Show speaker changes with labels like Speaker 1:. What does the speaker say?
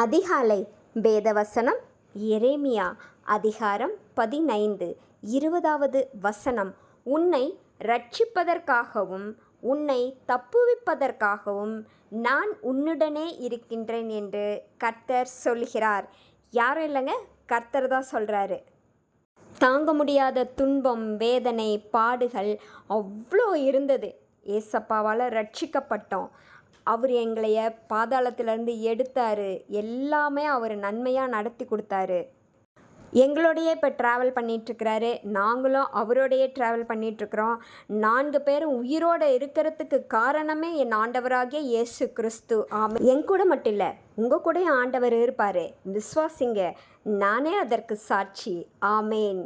Speaker 1: அதிகாலை வேதவசனம் எரேமியா அதிகாரம் பதினைந்து. இருபதாவது வசனம். உன்னை ரட்சிப்பதற்காகவும் உன்னை தப்புவிப்பதற்காகவும் நான் உன்னுடனே இருக்கின்றேன் என்று கர்த்தர் சொல்கிறார். யாரும் இல்லைங்க? கர்த்தர் தான் சொல்கிறாரு தாங்க முடியாத துன்பம் வேதனை பாடுகள் அவ்வளோ இருந்தது. ஏசப்பாவால் ரட்சிக்கப்பட்டோம் அவர் எங்களைய பாதாளத்திலேருந்து எடுத்தார். எல்லாமே அவர் நன்மையாக நடத்தி கொடுத்தாரு. எங்களோடையே இப்போ ட்ராவல் பண்ணிகிட்ருக்கிறாரு நாங்களும் அவரோடையே ட்ராவல் பண்ணிகிட்ருக்குறோம் நான்கு பேரும் உயிரோடு இருக்கிறதுக்கு காரணமே என் ஆண்டவராகிய இயேசு கிறிஸ்து. ஆமாம் என் கூட மட்டும் இல்லை உங்கள் கூடயும் ஆண்டவர் இருப்பார். விஸ்வாசிங்க நானே அதற்கு சாட்சி. ஆமேன்.